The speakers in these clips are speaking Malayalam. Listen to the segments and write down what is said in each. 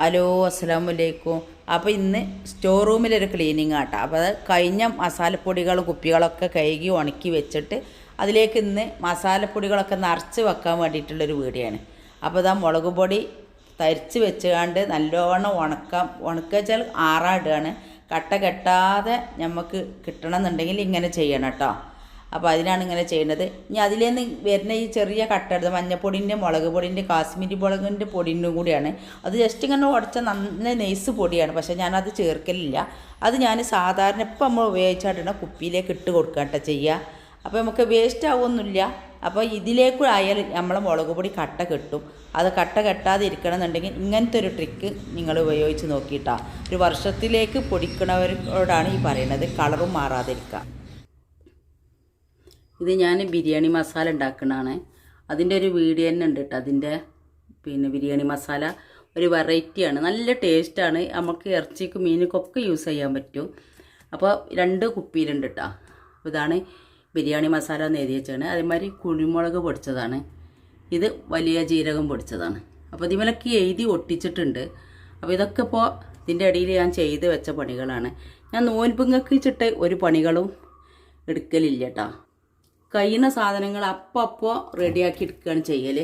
ഹലോ അസ്സാം വലൈക്കും അപ്പോൾ ഇന്ന് സ്റ്റോർ റൂമിലൊരു ക്ലീനിങ് ആട്ടോ. അപ്പോൾ അത് കഴിഞ്ഞ മസാലപ്പൊടികൾ കുപ്പികളൊക്കെ കഴുകി ഉണക്കി വെച്ചിട്ട് അതിലേക്ക് ഇന്ന് മസാലപ്പൊടികളൊക്കെ നിറച്ച് വെക്കാൻ വേണ്ടിയിട്ടുള്ളൊരു വീടിയാണ് അപ്പോൾ ഇതാ മുളക് പൊടി തരിച്ച് വെച്ചുകൊണ്ട് നല്ലോണം ഉണക്കാം. ഉണക്കുക വെച്ചാൽ ആറാടുകയാണ് കട്ട കെട്ടാതെ നമുക്ക് കിട്ടണമെന്നുണ്ടെങ്കിൽ ഇങ്ങനെ ചെയ്യണം കേട്ടോ. അപ്പോൾ അതിനാണ് ഇങ്ങനെ ചെയ്യുന്നത് ഇനി അതിലേന്ന് വരുന്ന ഈ ചെറിയ കട്ടെടുത്ത് മഞ്ഞപ്പൊടിന്റെ മുളക് പൊടിന്റെ കാശ്മീരി മുളകിന്റെ പൊടിന്റെ കൂടിയാണ്. അത് ജസ്റ്റ് ഇങ്ങനെ ഉടച്ച നല്ല നെയ്സ് പൊടിയാണ്. പക്ഷേ ഞാനത് ചേർക്കലില്ല. അത് ഞാൻ സാധാരണ ഇപ്പം നമ്മൾ ഉപയോഗിച്ചാട്ടാണ് കുപ്പിയിലേക്ക് ഇട്ട് കൊടുക്കട്ടെ ചെയ്യുക. അപ്പോൾ നമുക്ക് വേസ്റ്റ് ആവുമൊന്നുമില്ല അപ്പോൾ ഇതിലേക്കൂടെ ആയാൽ നമ്മളെ മുളക് പൊടി കട്ട കെട്ടും. അത് കട്ട കെട്ടാതെ ഇരിക്കണമെന്നുണ്ടെങ്കിൽ ഇങ്ങനത്തെ ഒരു ട്രിക്ക് നിങ്ങൾ ഉപയോഗിച്ച് നോക്കിയിട്ടാണ് ഒരു വർഷത്തിലേക്ക് പൊടിക്കണവരോടാണ് ഈ പറയുന്നത്. കളറും മാറാതിരിക്കുക. ഇത് ഞാൻ ബിരിയാണി മസാല ഉണ്ടാക്കുന്നതാണ്. അതിന്റെ ഒരു വീഡിയോ തന്നെ ഉണ്ട് കേട്ടോ അതിന്റെ പിന്നെ ബിരിയാണി മസാല ഒരു വെറൈറ്റിയാണ് നല്ല ടേസ്റ്റാണ് നമുക്ക് ഇറച്ചിക്കും മീനിക്കൊക്കെ യൂസ് ചെയ്യാൻ പറ്റും. അപ്പോൾ രണ്ട് കുപ്പിയിലുണ്ട് കേട്ടോ ഇതാണ് ബിരിയാണി മസാല എന്ന് എഴുതി വെച്ചാണ് അതേമാതിരി കുരുമുളക് പൊടിച്ചതാണ്. ഇത് വലിയ ജീരകം പൊടിച്ചതാണ്. അപ്പോൾ ഇതിമേലൊക്കെ എഴുതി ഒട്ടിച്ചിട്ടുണ്ട്. അപ്പോൾ ഇതൊക്കെ ഇപ്പോൾ ഇതിന്റെ ഇടയിൽ ഞാൻ ചെയ്ത് വെച്ച പണികളാണ്. ഞാൻ നോൻപുങ്ങക്ക് ചിട്ട് ഒരു പണികളും എടുക്കലില്ല കേട്ടോ കഴിയുന്ന സാധനങ്ങൾ അപ്പപ്പോൾ റെഡിയാക്കി എടുക്കുകയാണ് ചെയ്യൽ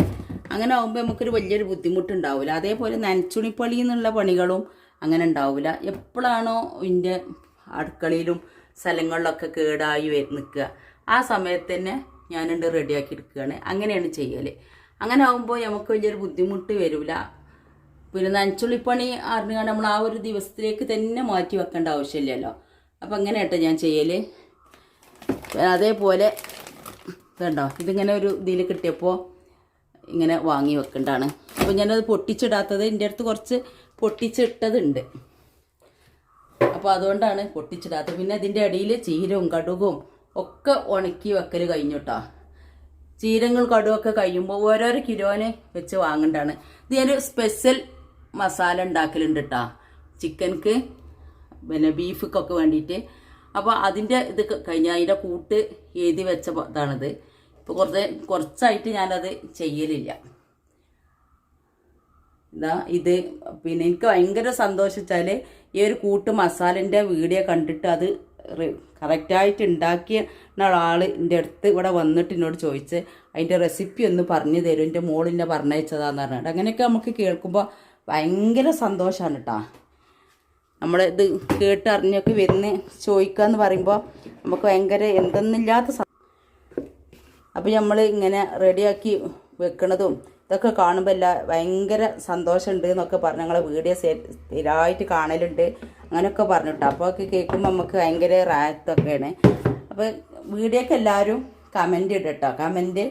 അങ്ങനെ ആകുമ്പോൾ നമുക്കൊരു വലിയൊരു ബുദ്ധിമുട്ടുണ്ടാവില്ല അതേപോലെ നനച്ചുണിപ്പള്ളി എന്നുള്ള പണികളും അങ്ങനെ ഉണ്ടാവില്ല എപ്പോഴാണോ ഇതിന്റെ അടുക്കളയിലും സ്ഥലങ്ങളിലൊക്കെ കേടായി നിൽക്കുക ആ സമയത്ത് തന്നെ ഞാനുണ്ട് റെഡിയാക്കി എടുക്കുകയാണ്. അങ്ങനെയാണ് ചെയ്യൽ അങ്ങനെ ആകുമ്പോൾ നമുക്ക് വലിയൊരു ബുദ്ധിമുട്ട് വരില്ല പിന്നെ നനച്ചുള്ളിപ്പണി അറിഞ്ഞാൽ നമ്മൾ ആ ഒരു ദിവസത്തിലേക്ക് തന്നെ മാറ്റി വെക്കേണ്ട ആവശ്യമില്ലല്ലോ. അപ്പം അങ്ങനെ കേട്ടോ ഞാൻ ചെയ്യൽ അതേപോലെ ഇതുണ്ടോ ഇതിങ്ങനെ ഒരു ഇതിൽ കിട്ടിയപ്പോൾ ഇങ്ങനെ വാങ്ങി വെക്കേണ്ടതാണ് അപ്പോൾ ഞാനത് പൊട്ടിച്ചിടാത്തത് എന്റെ അടുത്ത് കുറച്ച് പൊട്ടിച്ചിട്ടതുണ്ട്. അപ്പോൾ അതുകൊണ്ടാണ് പൊട്ടിച്ചിടാത്തത്. പിന്നെ അതിന്റെ ഇടയിൽ ചീരവും കടുകും ഒക്കെ ഉണക്കി വെക്കൽ കഴിഞ്ഞു കേട്ടോ ചീരങ്ങൾ കടുവൊക്കെ കഴിയുമ്പോൾ ഓരോരോ കിലോന് വെച്ച് വാങ്ങണ്ടാണ്. ഇത് ഞാനൊരു സ്പെഷ്യൽ മസാല ഉണ്ടാക്കലുണ്ട് കേട്ടോ ചിക്കൻക്ക് പിന്നെ ബീഫൊക്കെ വേണ്ടിയിട്ട് അപ്പോൾ അതിന്റെ ഇത് കഴിഞ്ഞ അതിന്റെ കൂട്ട് എഴുതി വെച്ച ഇതാണിത്. ഇപ്പോൾ കുറച്ച് കുറച്ചായിട്ട് ഞാനത് ചെയ്യലില്ല. ഇതാ ഇത് പിന്നെ എനിക്ക് ഭയങ്കര സന്തോഷിച്ചാൽ ഈ ഒരു കൂട്ട് മസാലന്റെ വീഡിയോ കണ്ടിട്ട് അത് കറക്റ്റായിട്ട് ഉണ്ടാക്കിയ ആൾ എന്റെ അടുത്ത് ഇവിടെ വന്നിട്ട് എന്നോട് ചോദിച്ച് അതിന്റെ റെസിപ്പി ഒന്ന് പറഞ്ഞു തരും. എന്റെ മോളിനെ പറഞ്ഞയച്ചതാന്ന് പറഞ്ഞിട്ട്. അങ്ങനെയൊക്കെ നമുക്ക് കേൾക്കുമ്പോൾ ഭയങ്കര സന്തോഷമാണ് കേട്ടോ നമ്മൾ ഇത് കേട്ടറിഞ്ഞൊക്കെ വരുന്ന ചോദിക്കുക എന്ന് പറയുമ്പോൾ നമുക്ക് ഭയങ്കര എന്തെന്നില്ലാത്ത അപ്പം അപ്പോൾ നമ്മൾ ഇങ്ങനെ റെഡിയാക്കി വെക്കണതും ഇതൊക്കെ കാണുമ്പോൾ എല്ലാ ഭയങ്കര സന്തോഷമുണ്ട് എന്നൊക്കെ പറഞ്ഞ്. ഞങ്ങളെ വീഡിയോ സ്ഥിരമായിട്ട് കാണലുണ്ട്. അങ്ങനെയൊക്കെ പറഞ്ഞിട്ട്. അപ്പോൾ ഒക്കെ കേൾക്കുമ്പോൾ നമുക്ക് ഭയങ്കര റായത്തൊക്കെയാണ് അപ്പോൾ വീഡിയോക്ക് എല്ലാവരും കമന്റ് ഇടട്ടോ. കമന്റ്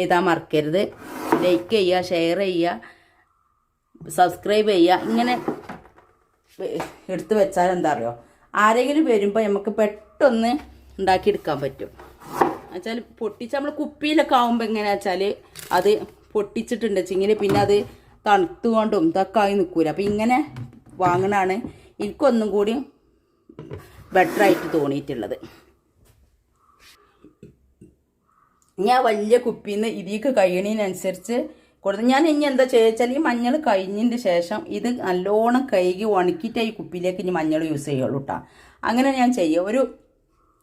എഴുതാൻ മറക്കരുത്. ലൈക്ക് ചെയ്യുക ഷെയർ ചെയ്യുക സബ്സ്ക്രൈബ് ചെയ്യുക. ഇങ്ങനെ എടുത്ത് വെച്ചാൽ എന്താ അറിയോ? ആരെങ്കിലും വരുമ്പോൾ നമുക്ക് പെട്ടെന്ന് ഉണ്ടാക്കിയെടുക്കാൻ പറ്റും. വെച്ചാൽ പൊട്ടിച്ച് നമ്മൾ കുപ്പിയിലൊക്കെ ആകുമ്പോൾ എങ്ങനെയാ വെച്ചാൽ അത് പൊട്ടിച്ചിട്ടുണ്ട്. വെച്ചെങ്കിൽ പിന്നെ അത് തണുത്തുകൊണ്ടും ഇതൊക്കെ ആയി നിൽക്കൂല അപ്പം ഇങ്ങനെ വാങ്ങണതാണ് എനിക്കൊന്നും കൂടി ബെറ്ററായിട്ട് തോന്നിയിട്ടുള്ളത്. ഞാൻ വലിയ കുപ്പിന്ന് ഇതിക്ക് കഴിയണതിനനുസരിച്ച് കൊടുത്ത് ഞാൻ ഇനി എന്താ ചോദിച്ചാൽ ഈ മഞ്ഞൾ കഴിഞ്ഞതിന്റെ ശേഷം ഇത് നല്ലോണം കഴുകി ഉണക്കിയിട്ട് ഈ കുപ്പിയിലേക്ക് ഇനി മഞ്ഞൾ യൂസ് ചെയ്യുള്ളൂ കേട്ടോ അങ്ങനെ ഞാൻ ചെയ്യുക ഒരു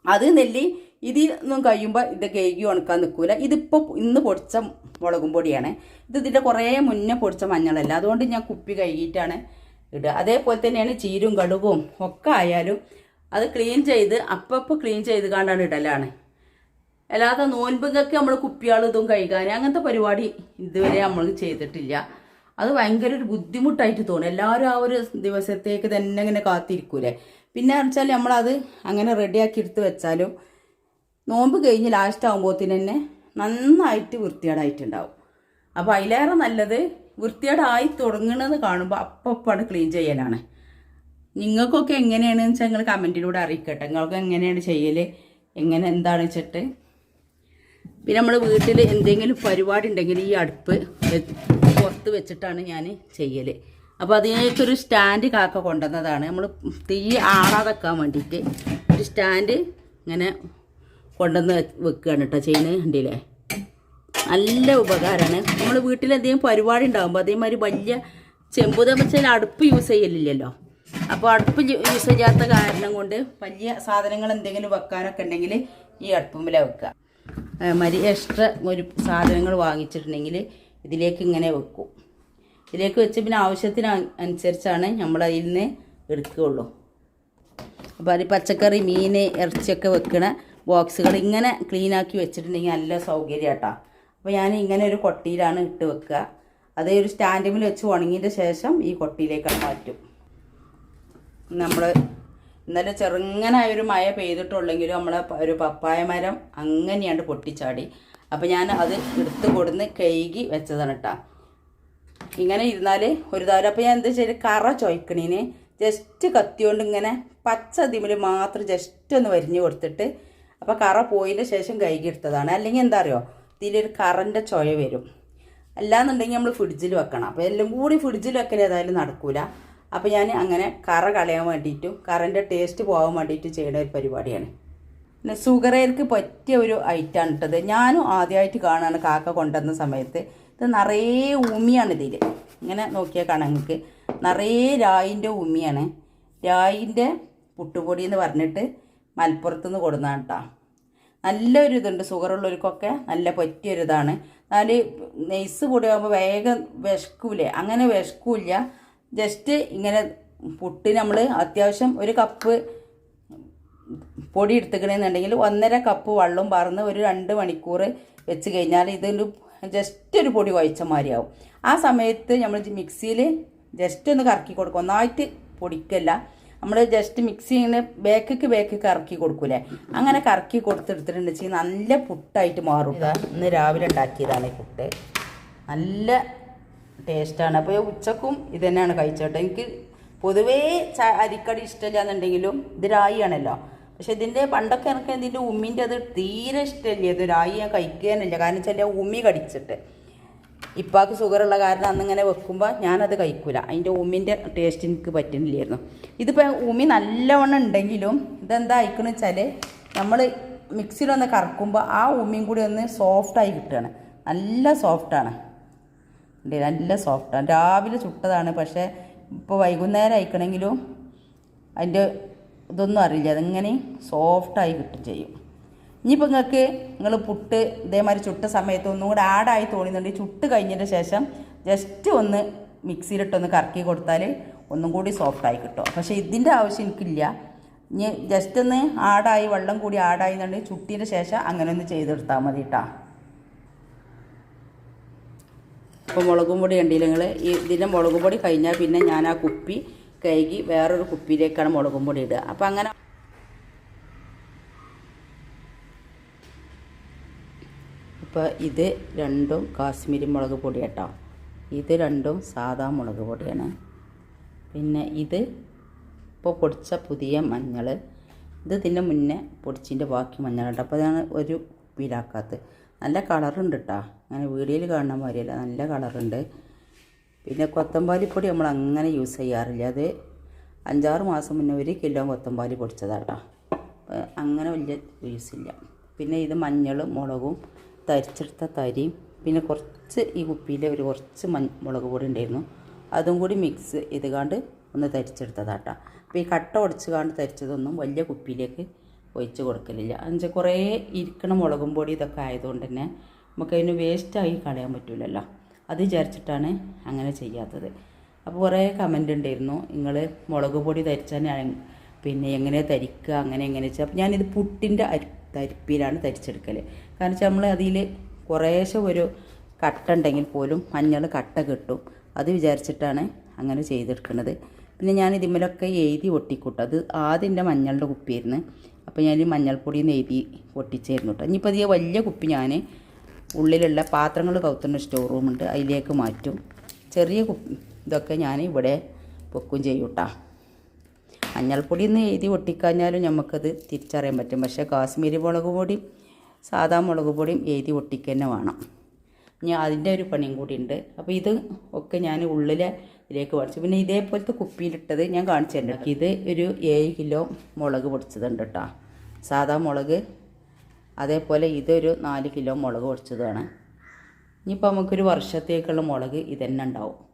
അത് നെല്ലി ഇതിൽ നിന്നും കഴിയുമ്പോൾ ഇത് കഴുകി ഉണക്കാൻ നിൽക്കൂല ഇതിപ്പോൾ ഇന്ന് പൊടിച്ച മുളകും പൊടിയാണ്. ഇത് ഇതിന്റെ കുറേ മുന്നേ പൊടിച്ച മഞ്ഞളല്ല. അതുകൊണ്ട് ഞാൻ കുപ്പി കഴുകിയിട്ടാണ് ഇടുക. അതേപോലെ തന്നെയാണ് ചീരും കടുകും ഒക്കെ ആയാലും അത് ക്ലീൻ ചെയ്ത് അപ്പം ക്ലീൻ ചെയ്ത് കാണ്ടാണ് ഇടലാണ്. അല്ലാതെ നോൻപുകൾക്ക് നമ്മൾ കുപ്പികൾ ഇതും കഴുകാൻ അങ്ങനത്തെ പരിപാടി ഇതുവരെ നമ്മൾ ചെയ്തിട്ടില്ല. അത് ഭയങ്കര ഒരു ബുദ്ധിമുട്ടായിട്ട് തോന്നും. എല്ലാവരും ആ ഒരു ദിവസത്തേക്ക് തന്നെ ഇങ്ങനെ കാത്തിരിക്കൂലേ. പിന്നെ വെച്ചാൽ നമ്മളത് അങ്ങനെ റെഡിയാക്കി എടുത്ത് വെച്ചാലും നോമ്പ് കഴിഞ്ഞ് ലാസ്റ്റ് ആകുമ്പോഴത്തേന് തന്നെ നന്നായിട്ട് വൃത്തികേടായിട്ടുണ്ടാവും. അപ്പോൾ അതിലേറെ നല്ലത് വൃത്തികേടായി തുടങ്ങണമെന്ന് കാണുമ്പോൾ അപ്പപ്പാണ് ക്ലീൻ ചെയ്യലാണ്. നിങ്ങൾക്കൊക്കെ എങ്ങനെയാണെന്ന് വെച്ചാൽ നിങ്ങൾ കമന്റിലൂടെ അറിയിക്കട്ടെ. നിങ്ങൾക്ക് എങ്ങനെയാണ് ചെയ്യൽ എങ്ങനെ എന്താണ് വെച്ചിട്ട്? പിന്നെ നമ്മൾ വീട്ടിൽ എന്തെങ്കിലും പരിപാടി ഉണ്ടെങ്കിൽ ഈ അടുപ്പ് പുറത്ത് വെച്ചിട്ടാണ് ഞാൻ ചെയ്യൽ അപ്പോൾ അതിനേക്കൊരു സ്റ്റാൻഡ് കാക്ക കൊണ്ടുവന്നതാണ്. നമ്മൾ തീ ആളാതെക്കാൻ വേണ്ടിയിട്ട് ഒരു സ്റ്റാൻഡ് ഇങ്ങനെ കൊണ്ടുവന്ന് വെക്കുകയാണ് കേട്ടോ ചെയ്യുന്നത് കണ്ടില്ലേ? നല്ല ഉപകാരമാണ്. നമ്മൾ വീട്ടിൽ എന്തെങ്കിലും പരിപാടി ഉണ്ടാകുമ്പോൾ അതേമാതിരി വലിയ ചെമ്പ് വെച്ചാൽ അടുപ്പ് യൂസ് ചെയ്യലില്ലല്ലോ. അപ്പോൾ അടുപ്പ് യൂസ് ചെയ്യാത്ത കാരണം കൊണ്ട് വലിയ സാധനങ്ങൾ എന്തെങ്കിലും വെക്കാനൊക്കെ ഉണ്ടെങ്കിൽ ഈ അടുപ്പുമ്പിലെ വെക്കുക. മരി എക്സ്ട്രാ ഒരു സാധനങ്ങൾ വാങ്ങിച്ചിട്ടുണ്ടെങ്കിൽ ഇതിലേക്ക് ഇങ്ങനെ വെക്കും. ഇതിലേക്ക് വെച്ച് പിന്നെ ആവശ്യത്തിന് അനുസരിച്ചാണ് നമ്മൾ അതിൽ നിന്ന് എടുക്കുകയുള്ളൂ. അപ്പോൾ അത് പച്ചക്കറി മീൻ ഇറച്ചിയൊക്കെ വെക്കണ ബോക്സുകൾ ഇങ്ങനെ ക്ലീനാക്കി വെച്ചിട്ടുണ്ടെങ്കിൽ നല്ല സൗകര്യം കേട്ടോ. അപ്പോൾ ഞാൻ ഇങ്ങനെ ഒരു കൊട്ടിയിലാണ് ഇട്ട് വെക്കുക. അത് ഒരു സ്റ്റാൻഡിൽ വെച്ച് ഉണങ്ങിയതിന്റെ ശേഷം ഈ കൊട്ടിയിലേക്കാണ് മാറ്റും നമ്മൾ ഇന്നലെ ചെറുങ്ങനായ ഒരു മഴ പെയ്തിട്ടുള്ളെങ്കിലും നമ്മളെ ഒരു പപ്പായ മരം അങ്ങനെയാണ് പൊട്ടിച്ചാടി. അപ്പോൾ ഞാൻ അത് എടുത്ത് കൊടുന്ന് കഴുകി വെച്ചതാണ് കേട്ടോ ഇങ്ങനെ ഇരുന്നാൽ ഒരു തവണ അപ്പോൾ ഞാൻ എന്താ ചെയ്ത്? കറ ചൊയ്ക്കണീന്. ജസ്റ്റ് കത്തിയോണ്ട് ഇങ്ങനെ പച്ച തിമിൽ മാത്രം ജസ്റ്റ് ഒന്ന് വരിഞ്ഞ് കൊടുത്തിട്ട് അപ്പോൾ കറ പോയതിന് ശേഷം കൈകി എടുത്തതാണ്. അല്ലെങ്കിൽ എന്താ അറിയോ? ഇതിലൊരു കറന്റെ ചൊയ വരും. അല്ലാന്നുണ്ടെങ്കിൽ നമ്മൾ ഫ്രിഡ്ജിൽ വെക്കണം. അപ്പോൾ എല്ലാം കൂടി ഫ്രിഡ്ജിൽ വെക്കൽ ഏതായാലും നടക്കൂല. അപ്പോൾ ഞാൻ അങ്ങനെ കറ കളയാൻ വേണ്ടിയിട്ടും കറന്റെ ടേസ്റ്റ് പോകാൻ വേണ്ടിയിട്ട് ചെയ്യുന്ന ഒരു പരിപാടിയാണ്. പിന്നെ സുഗറേർക്ക് പറ്റിയ ഒരു ഐറ്റാണ് ഇട്ടത് ഞാനും ആദ്യമായിട്ട് കാണുകയാണ് കാക്ക കൊണ്ടുവന്ന സമയത്ത്. ഇത് നിറയെ ഉമിയാണ് ഇതിൽ ഇങ്ങനെ നോക്കിയാൽ കാണാം നിങ്ങൾക്ക്. നിറയെ രായിന്റെ ഉമിയാണ്. രായിന്റെ പുട്ടുപൊടി എന്ന് പറഞ്ഞിട്ട് മലപ്പുറത്തുനിന്ന് കൊടുന്നതാണ് കേട്ടോ നല്ലൊരു ഇതുണ്ട് ഷുഗറുള്ളവർക്കൊക്കെ നല്ല പറ്റിയൊരിതാണ്. എന്നാൽ നെയ്സ് പൊടിയാകുമ്പോൾ വേഗം വിശക്കൂലേ? അങ്ങനെ വിശക്കൂല ജസ്റ്റ് ഇങ്ങനെ പുട്ട് നമ്മൾ അത്യാവശ്യം ഒരു കപ്പ് പൊടി എടുത്തുക്കണമെന്നുണ്ടെങ്കിൽ ഒന്നര കപ്പ് വെള്ളം പറന്ന് ഒരു രണ്ട് മണിക്കൂർ വെച്ച് കഴിഞ്ഞാൽ ഇതിൽ ജസ്റ്റ് ഒരു പൊടി കുഴച്ച മാതിരിയാവും. ആ സമയത്ത് നമ്മൾ മിക്സിയിൽ ജസ്റ്റ് ഒന്ന് കറക്കി കൊടുക്കും. ഒന്നായിട്ട് പൊടിക്കല്ല. നമ്മൾ ജസ്റ്റ് മിക്സി ഇങ്ങനെ ബേക്കിക്ക് ബേക്കിക്ക് ഇറക്കി കൊടുക്കൂലേ? അങ്ങനെ കറക്കി കൊടുത്തെടുത്തിട്ടുണ്ട്. വെച്ചാൽ നല്ല പുട്ടായിട്ട് മാറും. ഇന്ന് രാവിലെ ഉണ്ടാക്കിയതാണ് ഈ പുട്ട്. നല്ല ടേസ്റ്റാണ്. അപ്പോൾ ഉച്ചക്കും ഇത് തന്നെയാണ് കഴിച്ചോട്ടെ. എനിക്ക് പൊതുവേ ച അരിക്കടി ഇഷ്ടമില്ല എന്നുണ്ടെങ്കിലും ഇത് രായിയാണല്ലോ. പക്ഷെ ഇതിന്റെ പണ്ടൊക്കെ എനിക്ക് ഇതിന്റെ ഉമ്മിന്റെ അത് തീരെ ഇഷ്ടമില്ല. ഇത് രായി ഞാൻ കഴിക്കാനില്ല. കാരണം വെച്ചാൽ ഉമ്മി കടിച്ചിട്ട്. ഇപ്പാക്ക് ഷുഗറുള്ള കാരണം അന്നിങ്ങനെ വെക്കുമ്പോൾ ഞാനത് കഴിക്കില്ല അതിന്റെ ഉമ്മിന്റെ ടേസ്റ്റ് എനിക്ക് പറ്റുന്നില്ലായിരുന്നു. ഇതിപ്പോൾ ഉമ്മി നല്ലവണ്ണം ഉണ്ടെങ്കിലും ഇതെന്താ അയക്കണമെന്ന് വെച്ചാൽ നമ്മൾ മിക്സിയിലൊന്ന് കറക്കുമ്പോൾ ആ ഉമ്മിയും കൂടി ഒന്ന് സോഫ്റ്റായി കിട്ടുകയാണ്. നല്ല സോഫ്റ്റാണ് നല്ല സോഫ്റ്റാണ് രാവിലെ ചുട്ടതാണ്. പക്ഷേ ഇപ്പോൾ വൈകുന്നേരം അയക്കണമെങ്കിലും അതിന്റെ ഇതൊന്നും അറിയില്ല. അതിങ്ങനെ സോഫ്റ്റായി കിട്ടും ചെയ്യും. ഇനിയിപ്പോൾ നിങ്ങൾക്ക് നിങ്ങൾ പുട്ട് ഇതേമാതിരി ചുട്ട സമയത്ത് ഒന്നും കൂടെ ആഡായി തോന്നുന്നുണ്ടെങ്കിൽ ചുട്ട് കഴിഞ്ഞതിന് ശേഷം ജസ്റ്റ് ഒന്ന് മിക്സിയിലിട്ടൊന്ന് കറക്കി കൊടുത്താൽ ഒന്നും കൂടി സോഫ്റ്റായി കിട്ടും. പക്ഷേ ഇതിന്റെ ആവശ്യം എനിക്കില്ല. ഇനി ജസ്റ്റ് ഒന്ന് ആഡായി വെള്ളം കൂടി ആഡായി എന്നുണ്ടെങ്കിൽ ചുട്ടിന്റെ ശേഷം അങ്ങനെ ഒന്ന് ചെയ്തെടുത്താൽ മതി കേട്ടോ ഇപ്പോൾ മുളകും പൊടി ഉണ്ടെങ്കിൽ ഈ ഇതിന്റെ മുളകും പൊടി കഴിഞ്ഞാൽ പിന്നെ ഞാൻ ആ കുപ്പി കഴുകി വേറൊരു കുപ്പിയിലേക്കാണ് മുളകും പൊടി ഇടുക. അപ്പോൾ അങ്ങനെ അപ്പോൾ ഇത് രണ്ടും കാശ്മീരി മുളക് പൊടി കേട്ടോ. ഇത് രണ്ടും സാധാ മുളക് പൊടിയാണ്. പിന്നെ ഇത് ഇപ്പോൾ പൊടിച്ച പുതിയ മഞ്ഞൾ ഇത് ഇതിന്റെ മുന്നേ പൊടിച്ചിന്റെ ബാക്കി മഞ്ഞൾ കേട്ടോ. അപ്പോൾ അതാണ് ഒരു കുപ്പിയിലാക്കാത്തത് നല്ല കളറുണ്ട് കേട്ടോ അങ്ങനെ വീഡിയോയിൽ കാണുന്ന മാതിരിയല്ല നല്ല കളറുണ്ട്. പിന്നെ കൊത്തമ്പാലിപ്പൊടി നമ്മൾ അങ്ങനെ യൂസ് ചെയ്യാറില്ല. അത് അഞ്ചാറ് മാസം മുന്നേ ഒരു കിലോ കൊത്തമ്പാലി പൊടിച്ചതാട്ടോ. അങ്ങനെ വലിയ യൂസ് ഇല്ല. പിന്നെ ഇത് മഞ്ഞളും മുളകും തരിച്ചെടുത്ത തരിയും പിന്നെ കുറച്ച് ഈ കുപ്പിയിൽ ഒരു കുറച്ച് മഞ്ഞ മുളക് പൊടി ഉണ്ടായിരുന്നു. അതും കൂടി മിക്സ് ചെയ്ത് കാണ്ട് ഒന്ന് തരിച്ചെടുത്തതാട്ടോ. അപ്പോൾ ഈ കട്ട ഒടിച്ച് കാണ്ട് തരിച്ചതൊന്നും വലിയ കുപ്പിയിലേക്ക് ഒഴിച്ച് കൊടുക്കലില്ല. എന്നുവെച്ചാൽ കുറേ ഇരിക്കണ മുളകും പൊടി ഇതൊക്കെ ആയതുകൊണ്ട് തന്നെ നമുക്കതിന് വേസ്റ്റായി കളയാൻ പറ്റില്ലല്ലോ അത് വിചാരിച്ചിട്ടാണ് അങ്ങനെ ചെയ്യാത്തത്. അപ്പോൾ കുറേ കമന്റ് ഉണ്ടായിരുന്നു. നിങ്ങൾ മുളക് പൊടി തരിച്ചാൽ പിന്നെ എങ്ങനെ തരിക്കുക അങ്ങനെ എങ്ങനെ വെച്ചാൽ അപ്പോൾ ഞാനിത് പുട്ടിന്റെ അരി തരിപ്പിലാണ് തരിച്ചെടുക്കൽ കാരണം വെച്ചാൽ നമ്മൾ അതിൽ കുറേശ്ശെ ഒരു കട്ട ഉണ്ടെങ്കിൽ പോലും മഞ്ഞൾ കട്ട കിട്ടും. അത് വിചാരിച്ചിട്ടാണ് അങ്ങനെ ചെയ്തെടുക്കുന്നത് പിന്നെ ഞാൻ ഇതിന്മേലൊക്കെ എഴുതി ഒട്ടിക്കൂട്ടോ അത് ആദ്യം എന്റെ മഞ്ഞളുടെ കുപ്പിയായിരുന്നു. അപ്പോൾ ഞാൻ മഞ്ഞൾപ്പൊടി നിന്ന് എഴുതി ഒട്ടിച്ചായിരുന്നു കേട്ടോ. ഇനിയിപ്പോൾ ഈ വലിയ കുപ്പി ഞാൻ ഉള്ളിലുള്ള പാത്രങ്ങൾ കൗത്തുന്ന സ്റ്റോർ റൂമുണ്ട് അതിലേക്ക് മാറ്റും. ചെറിയ കുപ്പി ഇതൊക്കെ ഞാൻ ഇവിടെ ചെയ്യും കേട്ടോ. മഞ്ഞൾപ്പൊടി ഒന്ന് എഴുതി ഒട്ടിക്കഴിഞ്ഞാലും നമുക്കത് തിരിച്ചറിയാൻ പറ്റും. പക്ഷേ കാശ്മീരി മുളക് പൊടിയും സാധാ മുളക് പൊടിയും എഴുതി ഒട്ടിക്കുക തന്നെ വേണം. ഇനി അതിന്റെ ഒരു പണിയും കൂടി ഉണ്ട്. അപ്പോൾ ഇത് ഒക്കെ ഞാൻ ഉള്ളിലെ ഇതിലേക്ക് പൊടിച്ചു പിന്നെ ഇതേപോലത്തെ കുപ്പിയിലിട്ടത് ഞാൻ കാണിച്ചു ഇത് ഒരു ഏഴ് കിലോ മുളക് പൊടിച്ചതുണ്ട് കേട്ടോ. സാധാ മുളക് അതേപോലെ ഇതൊരു നാല് കിലോ മുളക് പൊടിച്ചതാണ്. ഇനിയിപ്പോൾ നമുക്കൊരു വർഷത്തേക്കുള്ള മുളക് ഇതന്നെ ഉണ്ടാവും.